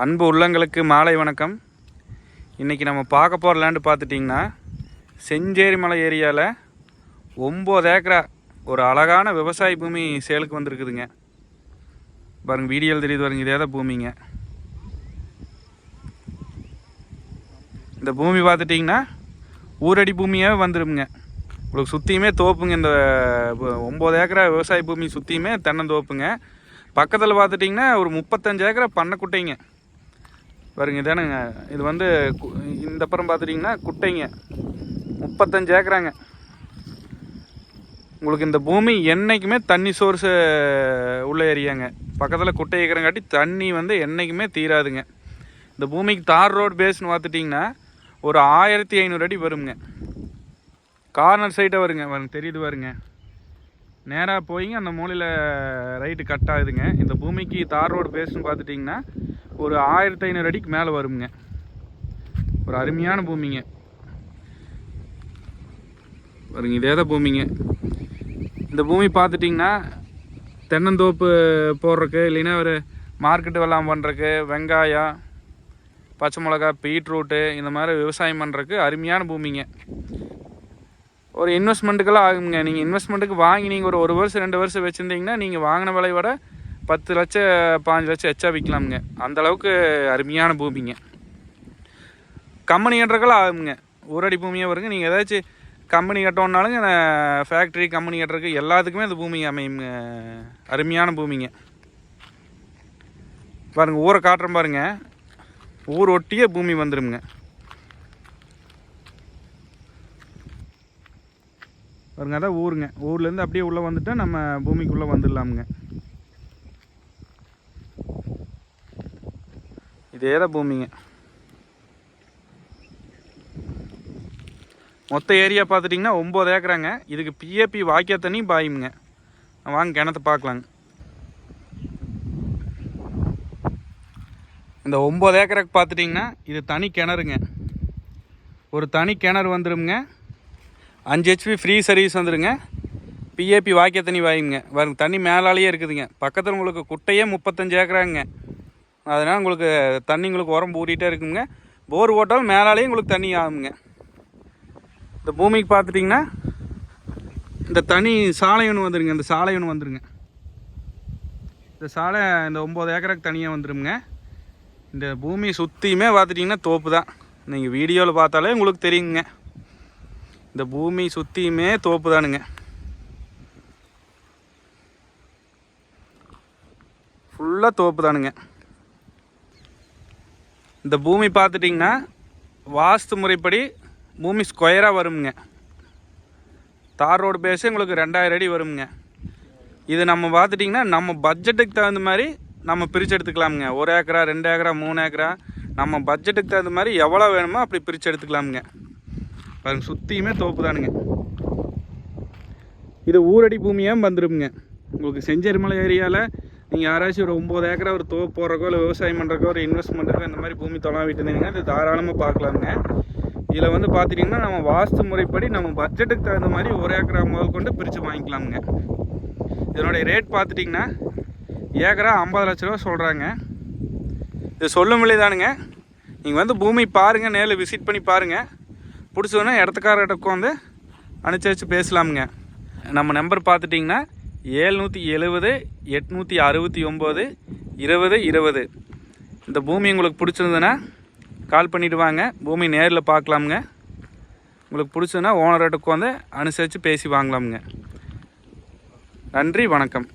அன்பு உள்ளங்களுக்கு மாலை வணக்கம். இன்றைக்கி நம்ம பார்க்க போகிற லேண்டு பார்த்துட்டிங்கன்னா செஞ்சேரி மலை ஏரியாவில் ஒம்பது ஏக்கரா ஒரு அழகான விவசாய பூமி சேலுக்கு வந்திருக்குதுங்க. பாருங்கள் வீடியோவில் தெரியுது பாருங்க இதே தான் பூமிங்க. இந்த பூமி பார்த்துட்டிங்கன்னா ஊரடி பூமியாகவே வந்துருமுங்க. உங்களுக்கு சுற்றியுமே தோப்புங்க இந்த ஒம்பது ஏக்கரா விவசாய பூமி சுற்றியுமே தென்னந்தோப்புங்க பக்கத்தில் பார்த்துட்டிங்கன்னா ஒரு முப்பத்தஞ்சு ஏக்கரா பண்ணக்குட்டைங்க பாருங்க இதானுங்க. இது வந்து கு- இந்த அப்புறம் பார்த்துட்டிங்கன்னா குட்டைங்க. முப்பத்தஞ்சு ஏக்கராங்க. உங்களுக்கு இந்த பூமி என்றைக்குமே தண்ணி சோர்ஸு உள்ள ஏரியாங்க. பக்கத்தில் குட்டை ஏக்கரங்காட்டி தண்ணி வந்து என்றைக்குமே தீராதுங்க. இந்த பூமிக்கு தார் ரோடு பேஸ்னு பார்த்துட்டிங்கன்னா ஒரு ஆயிரத்தி ஐநூறு அடி வருங்க. கார்னர் சைட்டை வருங்க. பாருங்க தெரியுது வருங்க நேராக போயிங்க அந்த மூலையில் ரைட்டு கட் ஆகுதுங்க. இந்த பூமிக்கு தார் ரோடு பேஸ்னு பார்த்துட்டிங்கன்னா ஒரு ஆயிரத்தி ஐநூறு அடிக்கு மேலே வருங்க ஒரு அருமையான பூமிங்க. பாருங்க இதே தான் பூமிங்க. இந்த பூமி பார்த்துட்டிங்கன்னா தென்னந்தோப்பு போடுறக்கு இல்லைன்னா ஒரு மார்க்கெட்டு வெள்ளாம் பண்ணுறக்கு வெங்காயம் பச்சை மிளகா பீட்ரூட்டு இந்த மாதிரி விவசாயம் பண்ணுறக்கு அருமையான பூமிங்க. ஒரு இன்வெஸ்ட்மெண்ட்டுக்கெல்லாம் ஆகுங்க. நீங்கள் இன்வெஸ்ட்மெண்ட்டுக்கு வாங்கி நீங்கள் ஒரு ஒரு வருஷம் ரெண்டு வருஷம் வச்சுருந்தீங்கன்னா நீங்கள் வாங்கின விலையை விட பத்து லட்சம் பாஞ்சு லட்சம் எச்சா விற்கலாமுங்க அந்தளவுக்கு அருமையான பூமிங்க. கம்பெனி கட்டுறக்கெல்லாம் ஆகுங்க ஊரடி பூமியாக வருங்க. நீங்கள் ஏதாச்சும் கம்பெனி கட்டணுன்னாலுங்க ஃபேக்ட்ரி கம்பெனி கட்டுறதுக்கு எல்லாத்துக்குமே அந்த பூமி அமையுங்க. அருமையான பூமிங்க. பாருங்க ஊரை காட்டுறேன் பாருங்க. ஊர் ஒட்டியே பூமி வந்துடுங்க பாருங்க அதான் ஊருங்க. ஊர்லேருந்து அப்படியே உள்ளே வந்துட்டால் நம்ம பூமிக்குள்ளே வந்துடலாமுங்க. இதே தான் பூமிங்க. மொத்த ஏரியா பார்த்துட்டிங்கன்னா ஒம்பது ஏக்கராங்க. இதுக்கு பிஏபி வாக்கிய தண்ணி பாயுங்க வாங்க கிணத்த பார்க்கலாங்க. இந்த ஒம்பது ஏக்கராக்கு பார்த்துட்டிங்கன்னா இது தனி கிணறுங்க. ஒரு தனி கிணறு வந்துருங்க அஞ்சு ஹெச்பி ஃப்ரீ சர்வீஸ் வந்துடுங்க பிஏபி வாக்கிய தண்ணி வாயுங்க வருங்க தண்ணி மேலாலேயே இருக்குதுங்க. பக்கத்தில் உங்களுக்கு குட்டையே முப்பத்தஞ்சு ஏக்கராங்க. அதனால் உங்களுக்கு தண்ணி உங்களுக்கு உரம் ஊறிட்டே இருக்குங்க. போர் ஓட்டாலும் மேலாலேயும் உங்களுக்கு தண்ணி ஆகுங்க. இந்த பூமிக்கு பார்த்துட்டிங்கன்னா இந்த தனி சாலை ஒன்று வந்துடுங்க இந்த சாலை ஒன்று வந்துடுங்க இந்த சாலை இந்த ஒம்பது ஏக்கருக்கு தனியாக வந்துடுங்க இந்த பூமி சுற்றியுமே பார்த்துட்டிங்கன்னா தோப்பு தான். நீங்கள் வீடியோவில் பார்த்தாலே உங்களுக்கு தெரியுங்க. இந்த பூமி சுற்றியுமே தோப்பு தானுங்க. ஃபுல்லாக தோப்பு தானுங்க. இந்த பூமி பார்த்துட்டிங்கன்னா வாஸ்து முறைப்படி பூமி ஸ்கொயராக வருங்க தார் ரோடு பேஸே உங்களுக்கு ரெண்டாயிரம் அடி வருங்க இது நம்ம பார்த்துட்டிங்கன்னா நம்ம பட்ஜெட்டுக்கு தகுந்த மாதிரி நம்ம பிரித்து எடுத்துக்கலாமுங்க. ஒரு ஏக்கரா ரெண்டு ஏக்கரா மூணு ஏக்கரா நம்ம பட்ஜெட்டுக்கு தகுந்த மாதிரி எவ்வளோ வேணுமோ அப்படி பிரித்து எடுத்துக்கலாமுங்க. பாருங்க சுற்றியுமே தோப்பு தானுங்க. இது ஊரடி பூமியாக வந்துருங்க உங்களுக்கு செஞ்சேரிமலை ஏரியாவில் நீங்கள் யாராச்சும் ஒரு ஒம்பது ஏக்கரா ஒரு தோப்பு போடுறக்கோ இல்லை விவசாயம் பண்ணுறக்கோ ஒரு இன்வெஸ்ட்மெண்ட்டுக்கோ இந்த மாதிரி பூமி தொலை விட்டுருந்தீங்கன்னா இது தாராளமாக பார்க்கலாங்க. இதில் வந்து பார்த்துட்டிங்கன்னா நம்ம வாஸ்து முறைப்படி நம்ம பட்ஜெட்டுக்கு தகுந்த மாதிரி ஒரு ஏக்கரா முதல் கொண்டு பிரித்து வாங்கிக்கலாமுங்க. இதனுடைய ரேட் பார்த்துட்டிங்கன்னா ஏக்கரா ஐம்பது லட்ச ரூபா சொல்கிறாங்க இது சொல்லும் விலை தானுங்க. நீங்கள் வந்து பூமி பாருங்கள் நேரில் விசிட் பண்ணி பாருங்கள் பிடிச்சோன்னா இடத்துக்காரர்கிட்ட உட்காந்து அனுசரித்து பேசலாமுங்க. நம்ம நம்பர் பார்த்துட்டிங்கன்னா ஏழ்நூற்றி எழுபது எட்நூற்றி அறுபத்தி ஒம்பது இருபது இருபது. இந்த பூமி உங்களுக்கு பிடிச்சிருந்ததுன்னா கால் பண்ணிட்டு வாங்க. பூமி நேரில் பார்க்கலாமுங்க. உங்களுக்கு பிடிச்சதுன்னா ஓனர்கிட்ட உட்காந்து அனுசரித்து பேசி வாங்கலாமுங்க. நன்றி வணக்கம்.